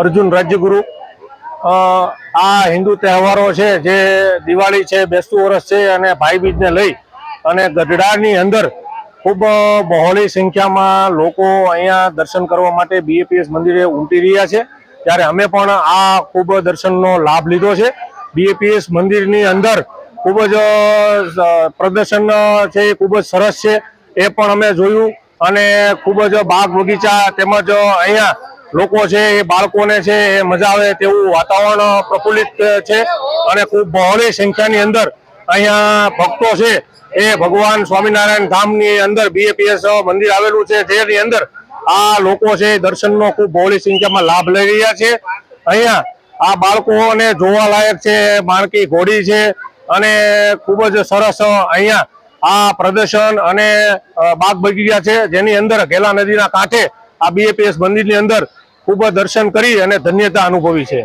અર્જુન રાજ્યગુરુ. આ હિન્દુ તહેવારો છે જે દિવાળી છે, બેસતું વર્ષ છે અને ભાઈબીજને લઈ અને ગઢડાની અંદર ખૂબ બહોળી સંખ્યામાં લોકો અહીંયા દર્શન કરવા માટે બીએપીએસ મંદિરે ઉમટી રહ્યા છે. ત્યારે અમે પણ આ ખૂબ દર્શનનો લાભ લીધો છે. બીએપીએસ મંદિરની અંદર ખૂબ જ પ્રદર્શન છે એ ખૂબ જ સરસ છે એ પણ અમે જોયું અને ખૂબ જ બાગ બગીચા તેમજ અહીંયા લોકો છે, એ બાળકોને છે, એ મજા આવે તેવું વાતાવરણ પ્રફુલ્લિત છે અને ખૂબ બહોળી સંખ્યાની અંદર અહીંયા ભક્તો છે. એ ભગવાન સ્વામિનારાયણ ધામની અંદર બીએપીએસ મંદિર આવેલું છે જેની અંદર આ લોકો છે દર્શનનો ખૂબ બહોળી સંખ્યામાં લાભ લઈ રહ્યા છે. અહીંયા આ બાળકોને જોવા લાયક છે, માણકી ઘોડી છે અને ખૂબ જ સરસ અહીંયા આ પ્રદર્શન અને બાગ બગીચા છે, જેની અંદર ઘેલા નદીના કાંઠે આ બીએપીએસ મંદિરની અંદર ખૂબ દર્શન કરી અને ધન્યતા અનુભવી છે.